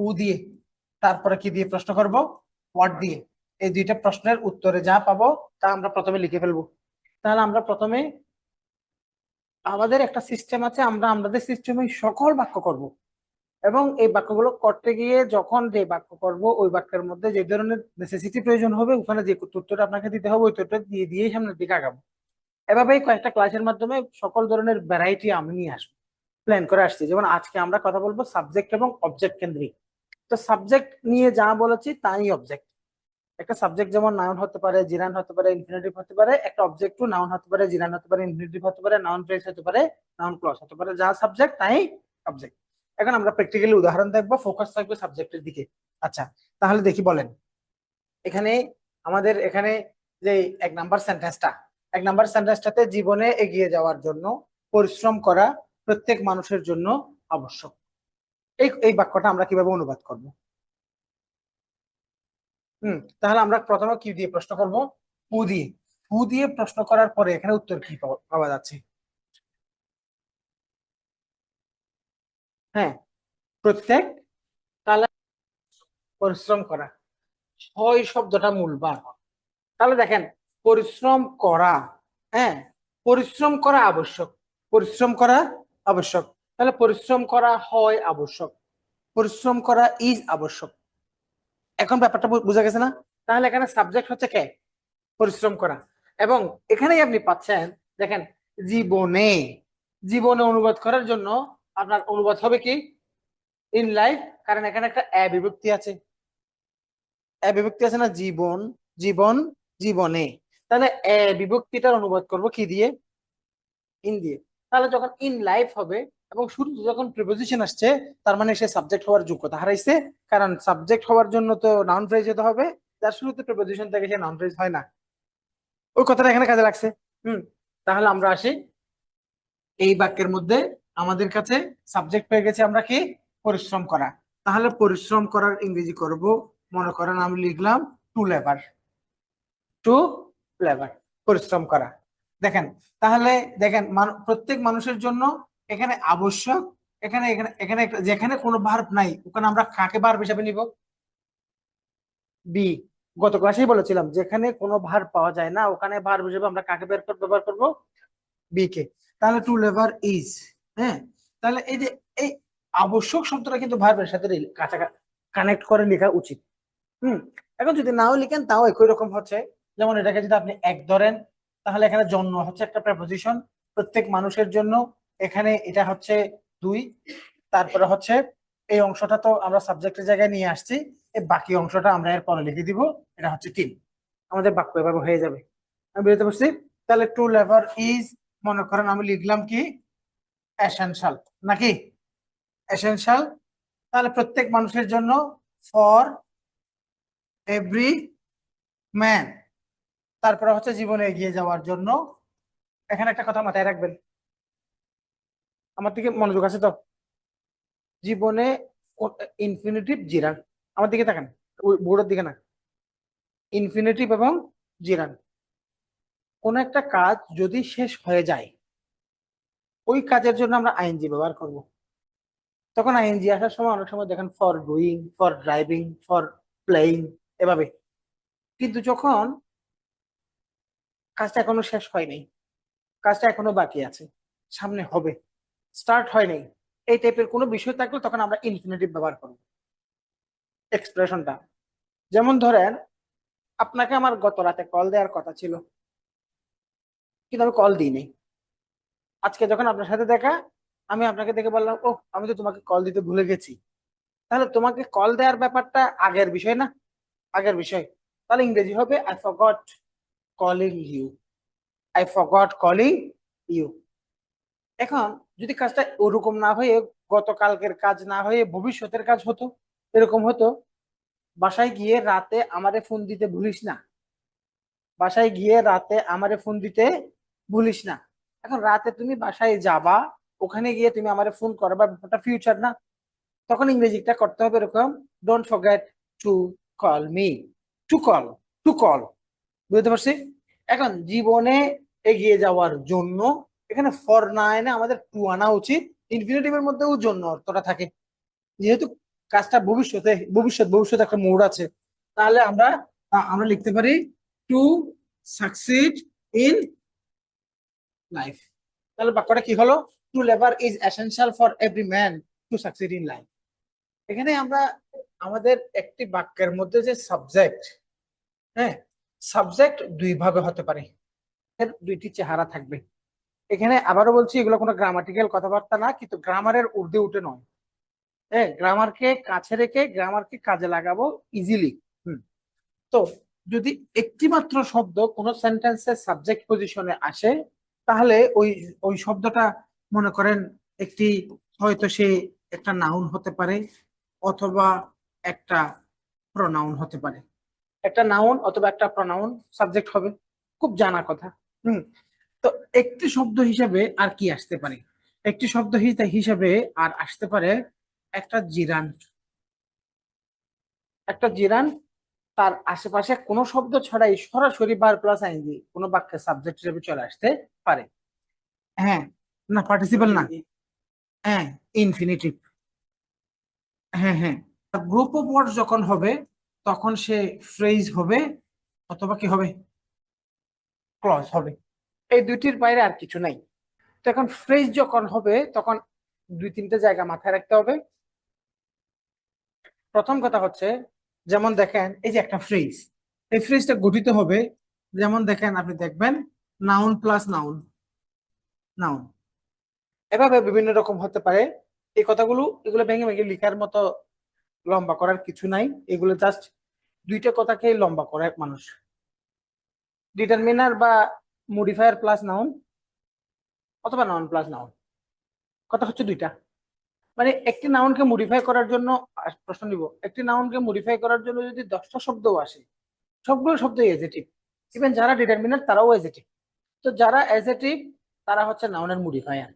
হু দিয়ে, তারপরে কি দিয়ে প্রশ্ন করব? হোয়াট দিয়ে। এই দুইটা প্রশ্নের উত্তরে যা পাবো, তা আমরা প্রথমে লিখে ফেলব। তাহলে আমরা প্রথমে, আমাদের একটা সিস্টেম আছে, আমরা আমাদের সিস্টেমে সকল বাক্য করব। এবং এই বাক্যগুলো করতে গিয়ে যখন যে বাক্য করব, ওই বাক্যের মধ্যে যে ধরনের নেসেসিটি প্রয়োজন হবে, ওখানে যে উত্তরটা আপনাকে দিতে হবে, ওই উত্তরটা দিয়ে দিয়েই সামনের দিকে আগাবো। এভাবেই কয়েকটা ক্লাসের মাধ্যমে সকল ধরনের ভ্যারাইটি আমি নিয়ে আসব। প্ল্যান করে আসছি। যেমন আজকে আমরা কথা বলব সাবজেক্ট এবং অবজেক্ট কেন্দ্রিক। তো সাবজেক্ট নিয়ে যা বলেছি তাই অবজেক্ট একটা সাবজেক্ট যেমন নাউন হতে পারে জিরান হতে পারে ইনফিনিটিভ হতে পারে, একটা অবজেক্ট টু নাউন হতে পারে জিরান হতে পারে ইনফিনিটিভ হতে পারে নাউন ফ্রেজ হতে পারে নাউন ক্লস হতে পারে, যা সাবজেক্ট তাই অবজেক্ট এখন আমরা প্র্যাকটিক্যালি উদাহরণ দেখব ফোকাস থাকবে সাবজেক্টের দিকে। আচ্ছা তাহলে দেখি বলেন। এখানে আমাদের এখানে যে এক নাম্বার সেন্টেন্সটা এক নাম্বার সেন্টেন্সটাতে জীবনে এগিয়ে যাওয়ার জন্য, পরিশ্রম করা প্রত্যেক মানুষের জন্য আবশ্যক। এই এই বাক্যটা আমরা কীভাবে অনুবাদ করব? হুম, তাহলে আমরা প্রথমে কি দিয়ে প্রশ্ন করব? হু দিয়ে। হু দিয়ে প্রশ্ন করার পরে এখানে উত্তর কি পাওয়া- যাচ্ছে? হ্যাঁ প্রত্যেক তাহলে পরিশ্রম করা। ছয় শব্দটা মূল বার। তাহলে দেখেন, পরিশ্রম করা হ্যাঁ পরিশ্রম করা আবশ্যক। পরিশ্রম করা আবশ্যক। তাহলে পরিশ্রম করা হয় আবশ্যক। পরিশ্রম করা ইজ আবশ্যক। এখন ব্যাপারটা বোঝা গেছে না? তাহলে এখানে সাবজেক্ট হচ্ছে কে? পরিশ্রম করা। এবং এখানেই আপনি পাচ্ছেন, দেখেন, জীবনে। জীবনে অনুবাদ করার জন্য আপনার অনুবাদ হবে কি? ইন লাইফ কারণ এখানে একটা এ বিভক্তি আছে। এ বিভক্তি আছে না? জীবন জীবন, জীবনে। তাহলে এ বিভক্তিটার অনুবাদ করব কি দিয়ে? ইন দিয়ে। তাহলে যখন ইন লাইফ হবে এবং শুরুতে যখন প্রিপোজিশন আসছে, তার মানে সে সাবজেক্ট হওয়ার যোগ্যতা হারাইছে। কারণ সাবজেক্ট হওয়ার জন্য তো নাউন ফ্রেজ হতে হবে। যার শুরুতে প্রিপোজিশন থেকে, সে নাউন ফ্রেজ হয় না। ওই কথাটা এখানে কাজে লাগছে। হুম, তাহলে আমরা আসি। এই বাক্যের মধ্যে আমাদের কাছে সাবজেক্ট পেয়ে গেছে আমরা কি? পরিশ্রম করা। তাহলে পরিশ্রম করার ইংরেজি করব। মনে করেন আমি লিখলাম টু লেবার টু লেবার পরিশ্রম করা। দেখেন, তাহলে দেখেন প্রত্যেক মানুষের জন্য এখানে আবশ্যক, এখানে এখানে এখানে যেখানে কোনো ভার্ব নাই, ওখানে আমরা কাকে ভার্ব হিসাবে নিব? বি গত ক্লাসেই বলেছিলাম, যেখানে কোনো ভার্ব পাওয়া যায় না, ওখানে ভার্ব হিসেবে আমরা কাকে বের কর- ব্যবহার করব? B K. তাহলে টু লেভার ইজ হ্যাঁ? তাহলে এই যে, এই আবশ্যক শব্দটা কিন্তু ভার্বের সাথে কানেক্ট করে লেখা উচিত। হুম? এখন যদি নাও লিখেন, তাও একই রকম হচ্ছে। যেমন এটাকে যদি আপনি এক ধরেন, তাহলে এখানে জন্ম হচ্ছে একটা প্রেপোজিশন প্রত্যেক মানুষের জন্য এখানে এটা হচ্ছে দুই, তারপরে হচ্ছে এই অংশটা তো আমরা সাবজেক্টের জায়গায় নিয়ে আসছি এই বাকি অংশটা আমরা এর পরে লিখে দিব, এটা হচ্ছে তিন। আমাদের বাক্য এভাবে হয়ে যাবে। আমি বুঝতে পারছি? তাহলে টু লেভার ইজ মনে করেন আমি লিখলাম কি? এসেনশিয়াল নাকি? এসেনশিয়াল তাহলে প্রত্যেক মানুষের জন্য ফর এভরি ম্যান তারপরে হচ্ছে জীবনে এগিয়ে যাওয়ার জন্য। এখানে একটা কথা মাথায় রাখবেন আমার দিকে মনোযোগ আছে তো? জীবনে ইনফিনিটিভ জিরান। আমার দিকে তাকান, ওই বোর্ডের দিকে না। ইনফিনিটিভ এবং জিরান। কোন একটা কাজ যদি শেষ হয়ে যায়, ওই কাজের জন্য আমরা আইএনজি ব্যবহার করব। তখন আইএনজি আসার সময় অনেক সময় দেখেন for doing for driving for playing এভাবে। কিন্তু যখন কাজটা এখনও শেষ হয়নি, কাজটা এখনও বাকি আছে, সামনে হবে। স্টার্ট হয়নি। এই টাইপের কোনো বিষয় থাকলে তখন আমরা ইনফিনিটিভ ব্যবহার করব। এক্সপ্রেশনটা যেমন ধরেন, আপনাকে আমার গত রাতে কল দেওয়ার কথা ছিল। কিন্তু আমি কল দিইনি। আজকে যখন আপনার সাথে দেখা, আমি আপনাকে দেখে বললাম ও আমি তো তোমাকে কল দিতে ভুলে গেছি। তাহলে তোমাকে কল দেওয়ার ব্যাপারটা আগের বিষয় না? আগের বিষয়। তাহলে ইংরেজি হবে I forgot calling you I forgot calling you এখন যদি কাজটা ওরকম না হয়ে গতকালকের কাজ না হয়ে ভবিষ্যতের কাজ হতো, এরকম হতো, বাসায় গিয়ে রাতে আমারে ফোন দিতে ভুলিস না। বাসায় গিয়ে রাতে আমারে ফোন দিতে ভুলিস না। এখন রাতে তুমি বাসায় যাবা, ওখানে গিয়ে তুমি আমারে ফোন করবা, ব্যাপারটা ফিউচার না। তখন ইংরেজিটা করতে হবে এরকম don't forget to call me to call to call বুঝতে পারছি? এখন জীবনে এগিয়ে যাওয়ার জন্য এখানে ফর না এনে আমাদের টু আনা উচিত। ইনফিনিটিভের মধ্যেও জন্য অর্থটা থাকে। যেহেতু কাজটা ভবিষ্যতে, ভবিষ্যৎ, ভবিষ্যতে একটা মোড আছে। তাহলে আমরা আমরা লিখতে পারি টু সাকসিড ইন লাইফ তাহলে বাক্যটা কি হলো? To labour is essential for every man to succeed in life এখানে আমরা আমাদের একটি বাক্যের মধ্যে যে সাবজেক্ট হ্যাঁ? সাবজেক্ট দুই ভাবে হতে পারে। দুইটি চেহারা থাকবে। এখানে আবারও বলছি, এগুলো কোনো গ্রামাটিক্যাল কথাবার্তা না, কিন্তু গ্রামারের ঊর্ধ্বে উঠে নয়। হ্যাঁ গ্রামারকে কাছে রেখে গ্রামারকে কাজে লাগাবো ইজিলি তো যদি একটি মাত্র শব্দ কোনো সেন্টেন্সের সাবজেক্ট পজিশনে আসে, তাহলে ওই ওই শব্দটা মনে করেন একটি, হয়তো সে একটা নাউন হতে পারে, অথবা একটা প্রনাউন হতে পারে। একটা নাউন অথবা একটা প্রনাউন সাবজেক্ট হবে, খুব জানা কথা। হুম। তো একটি শব্দ হিসাবে আর কি আসতে পারে? একটি শব্দ হিসাবে আর আসতে পারে একটা জিরান। একটা জিরান তার আশেপাশে কোনো শব্দ ছাড়াই সরাসরি বার প্লাস আইনজি কোনো বাক্যের সাবজেক্ট হিসেবে চলে আসতে পারে। হ্যাঁ না পার্টিসিপাল না। হ্যাঁ ইনফিনিটিভ হ্যাঁ হ্যাঁ। গ্রুপ অফ ওয়ার্ড যখন হবে, তখন সে ফ্রেজ হবে, অথবা কি হবে? ক্লজ হবে। এই দুইটির বাইরে আর কিছু নাই। তো এখন ফ্রেজ যখন হবে, তখন দুই তিনটে জায়গা মাথায় রাখতে হবে। প্রথম কথা হচ্ছে, যেমন দেখেন, এই যে একটা ফ্রেজ এই ফ্রেজটা গঠিত হবে, যেমন দেখেন, আপনি দেখবেন নাউন প্লাস নাউন নাউন এভাবে বিভিন্ন রকম হতে পারে। এই কথাগুলো, এগুলো ভেঙে ভেঙে লিখার মতো লম্বা করার কিছু নাই। এগুলো জাস্ট দুইটা কথাকে লম্বা করে, এক মানুষ। ডিটারমিনার বা মডিফায়ার প্লাস নাউন অথবা নাউন প্লাস নাউন কথা হচ্ছে দুইটা। মানে একটি নাউনকে মডিফাই করার জন্য প্রশ্ন নিব। একটি নাউনকে মডিফাই করার জন্য যদি দশটা শব্দও আসে, সবগুলো শব্দই এজেটিভ ইভেন যারা ডিটারমিনার তারাও এজেটিভ তো যারা এজেটিভ তারা হচ্ছে নাউনের মডিফায়ার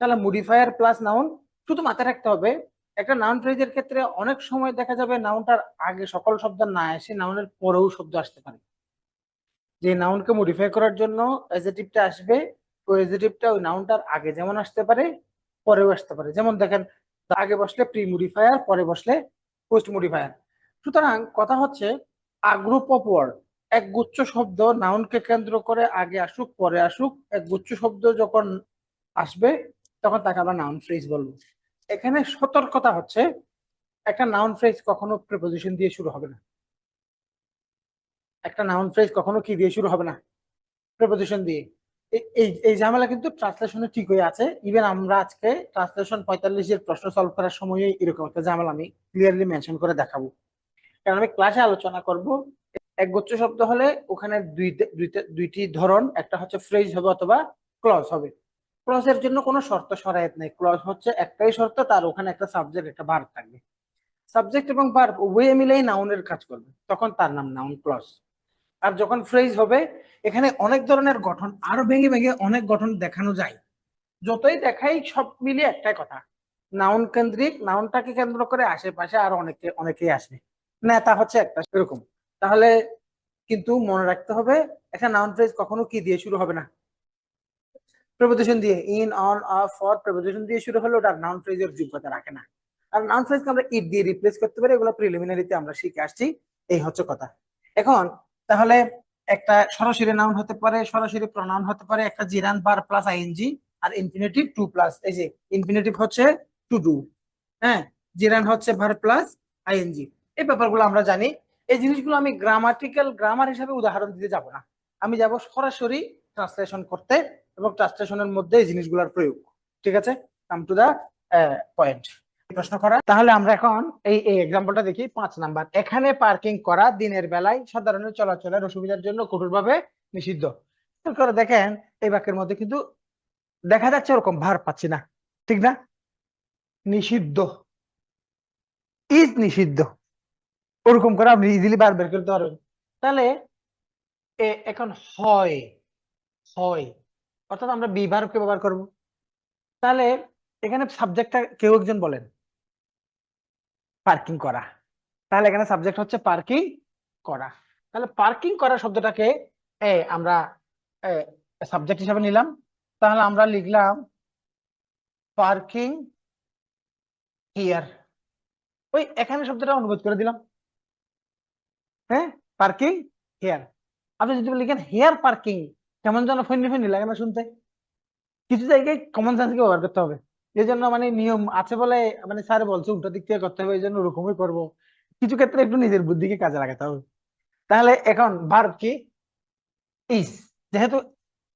তাহলে মডিফায়ার প্লাস নাউন শুধু মাথায় রাখতে হবে, একটা নাউন ফ্রেজের ক্ষেত্রে অনেক সময় দেখা যাবে নাউনটার আগে সকল শব্দ না এসে নাউনের পরেও শব্দ আসতে পারে। যে নাউনকে মডিফাই করার জন্য এজেটিভটা আসবে ওই এজেটিভটা ওই নাউনটার আগে যেমন আসতে পারে, পরেও আসতে পারে। যেমন দেখেন, আগে বসলে প্রি মডিফায়ার পরে বসলে পোস্ট মডিফায়ার সুতরাং কথা হচ্ছে আ গ্রুপ অফ ওয়ার্ড এক গুচ্ছ শব্দ নাউনকে কেন্দ্র করে আগে আসুক, পরে আসুক এক গুচ্ছ শব্দ যখন আসবে, তখন তাকে আমরা নাউন ফ্রেজ বলব। এখানে সতর্কতা হচ্ছে, একটা নাউন ফ্রেজ কখনো প্রিপোজিশন দিয়ে শুরু হবে না। একটা নাউন ফ্রেজ কখনো কি দিয়ে শুরু হবে না? প্রিপোজিশন দিয়ে। এই- এই ঝামেলা কিন্তু ট্রান্সলেশনে ঠিক হয়ে আছে। ইভেন আমরা আজকে ট্রান্সলেশন পঁয়তাল্লিশের প্রশ্ন সলভ করার সময় এরকম একটা ঝামেলা আমি ক্লিয়ারলি মেনশন করে দেখাবো। কারণ আমি ক্লাসে আলোচনা করব। একগুচ্ছ শব্দ হলে ওখানে দুইটি ধরন, একটা হচ্ছে ফ্রেজ হবে অথবা ক্লজ হবে। ক্লজের জন্য কোনো শর্ত সরায়ত নেই। ক্লজ হচ্ছে একটাই শর্ত, তার ওখানে একটা সাবজেক্ট একটা ভার্ব থাকবে। সাবজেক্ট এবং ভার্ব উভয়ে মিলেই নাউনের কাজ করবে। তখন তার নাম নাউন ক্লজ আর যখন ফ্রেজ হবে, এখানে অনেক ধরনের গঠন, আরও ভেঙে ভেঙে অনেক গঠন দেখানো যায়। যতই দেখাই, সব মিলিয়ে একটাই কথা। নাউন কেন্দ্রিক নাউনটাকে কেন্দ্র করে আশেপাশে আরও অনেকে অনেকেই আসবে। নেতা হচ্ছে একটা, এরকম। তাহলে কিন্তু মনে রাখতে হবে, একটা নাউন ফ্রেজ কখনো কি দিয়ে শুরু হবে না? প্রেপোজিশন দিয়ে in on of for preposition দিয়ে শুরু হলে ওটা নাউন ফ্রেজের যোগ্যতা রাখে না। আর নাউন ফ্রেজকে আমরা ইট দিয়ে রিপ্লেস করতে পারি, এগুলো প্রিলিমিনারিতে আমরা শিখে আসছি। এই হচ্ছে কথা। এখন তাহলে একটা সরাসরি নাউন হতে পারে, সরাসরি প্রনাউন হতে পারে, একটা জিরান বার প্লাস আইএনজি আর ইনফিনিটিভ টু প্লাস এই যে ইনফিনিটিভ হচ্ছে টু ডু হ্যাঁ? জিরান হচ্ছে ভার প্লাস আইএনজি এই ব্যাপারগুলো আমরা জানি। এই জিনিসগুলো আমি গ্রামাটিক্যাল গ্রামার হিসাবে উদাহরণ দিতে যাব না। আমি যাব সরাসরি ট্রান্সলেশন করতে এবং ট্রান্সলেশনের মধ্যে এই জিনিসগুলোর প্রয়োগ। ঠিক আছে? কাম টু দা পয়েন্ট প্রশ্ন করা তাহলে আমরা এখন এই এক্সাম্পলটা দেখি, পাঁচ নাম্বার। এখানে পার্কিং করা দিনের বেলায় সাধারণ চলাচলের অসুবিধার জন্য কঠোরভাবে নিষিদ্ধ। করে দেখেন, এই বাক্যের মধ্যে কিন্তু দেখা যাচ্ছে ওরকম ভার পাচ্ছি না। ঠিক না? নিষিদ্ধ। ইজ নিষিদ্ধ। ওরকম করে আপনি ইজিলি বার বের করতে পারবেন। তাহলে এখন হয় হয়। অর্থাৎ আমরা বি ভার্বকে ব্যবহার করব। তাহলে এখানে সাবজেক্টটা কেউ একজন বলেন। পার্কিং করা। তাহলে এখানে সাবজেক্ট হচ্ছে পার্কিং করা। তাহলে পার্কিং করা শব্দটাকে এ আমরা সাবজেক্ট হিসাবে নিলাম। তাহলে আমরা লিখলাম পার্কিং হিয়ার ওই এখানে শব্দটা অনুবাদ করে দিলাম। হ্যাঁ? পার্কিং হেয়ার আপনি যদি লিখেন হেয়ার পার্কিং কেমন যেন ফন্নি ফন্নি লাগে না শুনতে। কিছু জায়গায় কমন সেন্সকে ব্যবহার করতে হবে। এই জন্য মানে নিয়ম আছে বলে মানে স্যার বলছে উল্টো দিক থেকে করতে হবে এই জন্য ওরকমই করব। কিছু ক্ষেত্রে একটু নিজের বুদ্ধিকে কাজে লাগাতে হবে। তাহলে এখন ভার্ব কি? ইজ যেহেতু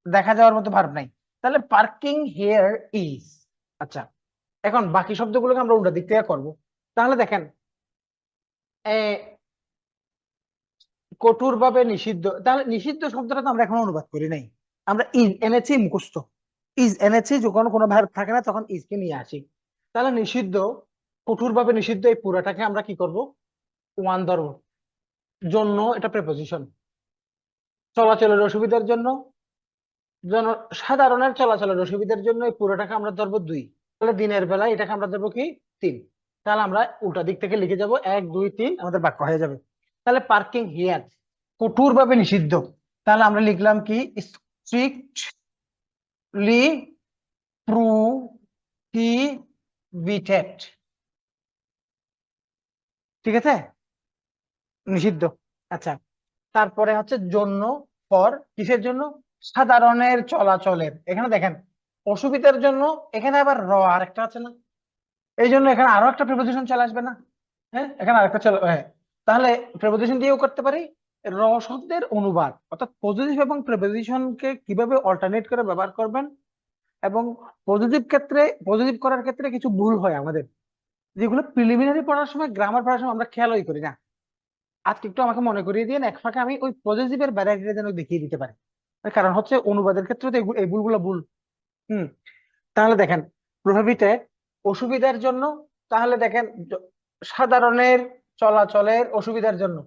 দেখা যাওয়ার মতো ভার্ব নাই। তাহলে পার্কিং হেয়ার ইজ আচ্ছা এখন বাকি শব্দগুলোকে আমরা উল্টা দিক থেকে করব। তাহলে দেখেন এ, কঠোরভাবে নিষিদ্ধ তাহলে নিষিদ্ধ শব্দটা তো আমরা এখন অনুবাদ করি নাই। আমরা ইজ এনেছি মুখস্থ। ইজ এনেছি যখন কোনো ভার্ব থাকে না, তখন ইজকে নিয়ে আসি। তাহলে নিষিদ্ধ, কঠোরভাবে নিষিদ্ধ এই পুরাটাকে আমরা কি করব? ওয়ান ধরবো। জন্য এটা প্রেপোজিশন চলাচলের অসুবিধার জন্য। জন সাধারণের চলাচলের অসুবিধার জন্য এই পুরোটাকে আমরা ধরবো দুই। তাহলে দিনের বেলায় এটাকে আমরা ধরবো কি? তিন। তাহলে আমরা উল্টা দিক থেকে লিখে যাব, এক, দুই, তিন, আমাদের বাক্য হয়ে যাবে। তাহলে পার্কিং হিয়ার কঠোর ভাবে নিষিদ্ধ। তাহলে আমরা লিখলাম কি? স্ট্রিক্টলি প্রুহিবিটেড ঠিক আছে? নিষিদ্ধ। আচ্ছা তারপরে হচ্ছে জন্য ফর কিসের জন্য? সাধারণের চলাচলের। এখানে দেখেন, অসুবিধার জন্য এখানে আবার র আর একটা আছে না? এই জন্য এখানে আরও একটা প্রিপোজিশন চলে আসবে না? হ্যাঁ এখানে আরেকটা চলে হ্যাঁ। তাহলে প্রিপোজিশন দিয়েও করতে পারি র শব্দের অনুবাদ, অর্থাৎ পজিটিভ এবং প্রিপোজিশনকে কীভাবে অল্টারনেট করে ব্যবহার করবেন এবং পজিটিভ ক্ষেত্রে পজিটিভ করার ক্ষেত্রে কিছু ভুল হয় আমাদের, যেগুলো প্রিলিমিনারি পড়ার সময় গ্রামার পড়ার সময় আমরা খেয়ালই করি না। আজকে একটু আমাকে মনে করিয়ে দিন এক ফাঁকে আমি ওই পজিটিভের ভ্যারাইটিটা যেন দেখিয়ে দিতে পারি। কারণ হচ্ছে অনুবাদের ক্ষেত্রে তো এই ভুলগুলো ভুল। হুম, তাহলে দেখেন প্রভাবিতেড অসুবিধার জন্য, তাহলে দেখেন, সাধারণের চলাচলের অসুবিধার জন্য